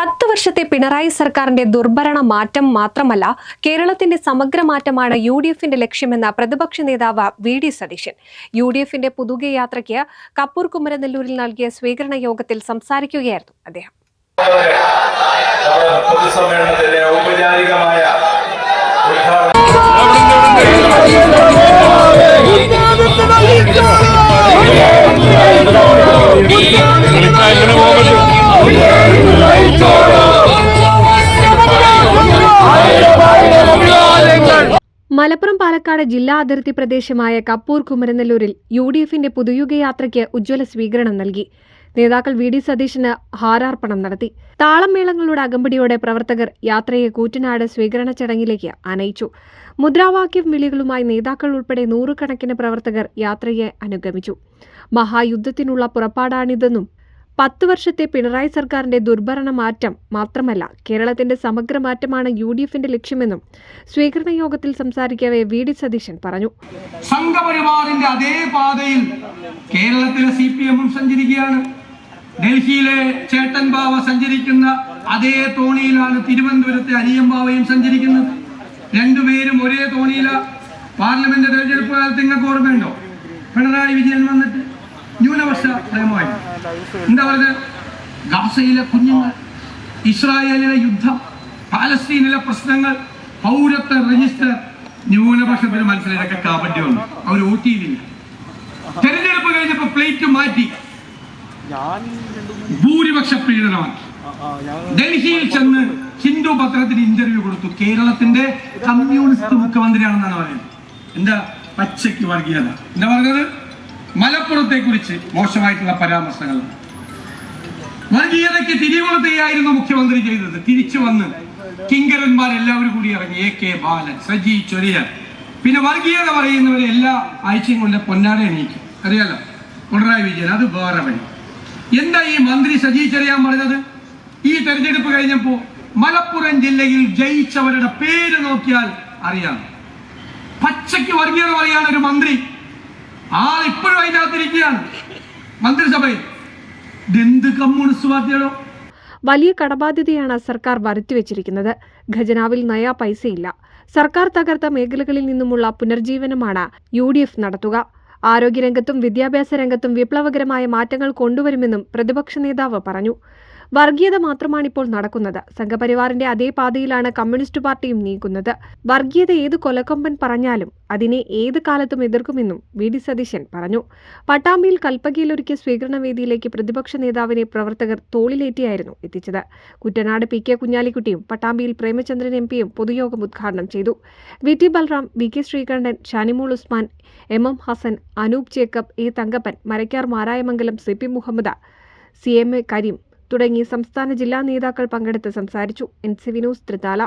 പത്ത് വർഷത്തെ പിണറായി സർക്കാരിന്റെ ദുർഭരണ മാറ്റം മാത്രമല്ല കേരളത്തിന്റെ സമഗ്ര മാറ്റമാണ് യു ഡി എഫിന്റെ ലക്ഷ്യമെന്ന പ്രതിപക്ഷ നേതാവ് V D Satheesan. U D എഫിന്റെ പുതുകെ യാത്രയ്ക്ക് കപ്പൂർ കുമരനെല്ലൂരിൽ നൽകിയ സ്വീകരണ യോഗത്തിൽ സംസാരിക്കുകയായിരുന്നു അദ്ദേഹം. മലപ്പുറം പാലക്കാട് ജില്ലാ അതിർത്തി പ്രദേശമായ കപ്പൂർ കുമരനെല്ലൂരിൽ യു ഡി എഫിന്റെ പുതുയുഗ യാത്രയ്ക്ക് ഉജ്ജ്വല സ്വീകരണം നൽകി. നേതാക്കൾ വി ഡി സതീശന് ഹാരാർപ്പണം നടത്തി. താളമേളങ്ങളുടെ അകമ്പടിയോടെ പ്രവർത്തകർ യാത്രയെ കൂറ്റനാട് സ്വീകരണ ചടങ്ങിലേക്ക് അനയിച്ചു. മുദ്രാവാക്യം വിളികളുമായി നേതാക്കൾ ഉൾപ്പെടെ നൂറുകണക്കിന് പ്രവർത്തകർ യാത്രയെ അനുഗമിച്ചു. മഹായുദ്ധത്തിനുള്ള പുറപ്പാടാണിതെന്നും പത്ത് വർഷത്തെ പിണറായി സർക്കാരിന്റെ ദുർഭരണ മാറ്റം മാത്രമല്ല കേരളത്തിന്റെ സമഗ്ര മാറ്റമാണ് യു ഡി എഫിന്റെ ലക്ഷ്യമെന്നും സ്വീകരണ യോഗത്തിൽ സംസാരിക്കവെ വി ഡി സതീശൻ പറഞ്ഞു. സംഘപരിവാറിന്റെ അതേ പാതയിൽ കേരളത്തിലെ സി പി എമ്മും സഞ്ചരിക്കുകയാണ്. ഡൽഹിയിലെ ചേട്ടൻ ബാവ സഞ്ചരിക്കുന്ന അതേ തോണിയിലാണ് തിരുവനന്തപുരത്തെ അനിയം ബാവയും സഞ്ചരിക്കുന്നത്. രണ്ടുപേരും ഒരേ തോണിയിലാണ് പാർലമെന്റ് തെരഞ്ഞെടുപ്പ് കാലത്ത് നിങ്ങൾക്ക് ഓർമ്മയുണ്ടോ? പിണറായി വിജയൻ വന്നിട്ട് ന്യൂനപക്ഷ പ്രേമമായി എന്താ പറയുന്നത്? ഗാസയിലെ കുഞ്ഞുങ്ങൾ ഇസ്രായേലിലെ യുദ്ധം പാലസ്തീനിലെ പ്രശ്നങ്ങൾ പൗരത്വ രജിസ്റ്റർ ന്യൂനപക്ഷത്തിന് മനസ്സിലാക്കി കാപ്പറ്റി വന്നു അവർ ഊട്ടിയിലില്ല. തെരഞ്ഞെടുപ്പ് കഴിഞ്ഞപ്പോ പ്ലേറ്റ് മാറ്റി. ഭൂരിപക്ഷ പീഡനമാണ് ഡൽഹിയിൽ ചെന്ന് ഹിന്ദു പത്രത്തിന് ഇന്റർവ്യൂ കൊടുത്തു. കേരളത്തിന്റെ കമ്മ്യൂണിസ്റ്റ് മുഖ്യമന്ത്രിയാണെന്നാണ് പറയുന്നത്. എന്താ? പച്ചയ്ക്ക് വർഗീയത. എന്താ പറഞ്ഞത്? മലപ്പുറത്തെ കുറിച്ച് മോശമായിട്ടുള്ള പരാമർശങ്ങൾ. വർഗീയതയ്ക്ക് തിരികൊളുത്തുകയായിരുന്നു മുഖ്യമന്ത്രി ചെയ്തത്. തിരിച്ചു വന്ന് കിങ്കരന്മാരെല്ലാവരും കൂടി ഇറങ്ങി എ കെ ബാലൻ സജി ചൊരിയൻ പിന്നെ വർഗീയത പറയുന്നവരെ എല്ലാ ആഴ്ചയും കൊണ്ട് പൊന്നാട എണീക്കും. അറിയാലോ? പിണറായി വിജയൻ അത് വേറെ വഴി. എന്താ ഈ മന്ത്രി സജി ചെറിയാൻ പറഞ്ഞത്? ഈ തെരഞ്ഞെടുപ്പ് കഴിഞ്ഞപ്പോ മലപ്പുറം ജില്ലയിൽ ജയിച്ചവരുടെ പേര് നോക്കിയാൽ അറിയാം. പച്ചയ്ക്ക് വർഗീയത പറയാണ് ഒരു മന്ത്രി ആൾ ഇപ്പോഴും അതിനകത്തിരിക്കുകയാണ്. മന്ത്രിസഭയിൽ. ഇതെന്ത് കമ്മ്യൂണിസ്റ്റ് പാർട്ടിയാണോ? വലിയ കടബാധ്യതയാണ് സർക്കാർ വരുത്തിവെച്ചിരിക്കുന്നത്. ഖജനാവിൽ നയാ പൈസയില്ല. സർക്കാർ തകർത്ത മേഖലകളിൽ നിന്നുമുള്ള പുനർജീവനമാണ് യു ഡി എഫ് നടത്തുക. ആരോഗ്യരംഗത്തും വിദ്യാഭ്യാസ രംഗത്തും വിപ്ലവകരമായ മാറ്റങ്ങൾ കൊണ്ടുവരുമെന്നും പ്രതിപക്ഷ നേതാവ് പറഞ്ഞു. വർഗീയത മാത്രമാണ് ഇപ്പോൾ നടക്കുന്നത്. സംഘപരിവാറിന്റെ അതേ പാതയിലാണ് കമ്മ്യൂണിസ്റ്റ് പാർട്ടിയും നീങ്ങുന്നത്. വർഗീയത ഏത് കൊലക്കൊമ്പൻ പറഞ്ഞാലും അതിനെ ഏത് കാലത്തും എതിർക്കുമെന്നും വി. ഡി. സതീശൻ പറഞ്ഞു. പട്ടാമ്പിയിൽ കൽപ്പകയിലൊരുക്കിയ സ്വീകരണ വേദിയിലേക്ക് പ്രതിപക്ഷ നേതാവിനെ പ്രവർത്തകർ തോളിലേറ്റിയായിരുന്നു എത്തിച്ചത്. കുറ്റനാട് പി. കെ. കുഞ്ഞാലിക്കുട്ടിയും പട്ടാമ്പിയിൽ പ്രേമചന്ദ്രൻ എം. പിയും പൊതുയോഗം ഉദ്ഘാടനം ചെയ്തു. V. T. Balram V. K. Sreekandan Shanimol Usman M. M. Hassan Anoop Jacob A. Thankappan Marakkar Marayamangalam C. P. Muhammad C. M. A. Kareem തുടങ്ങി സംസ്ഥാന ജില്ലാ നേതാക്കൾ പങ്കെടുത്ത് സംസാരിച്ചു. N C Vinos ത്രിതാല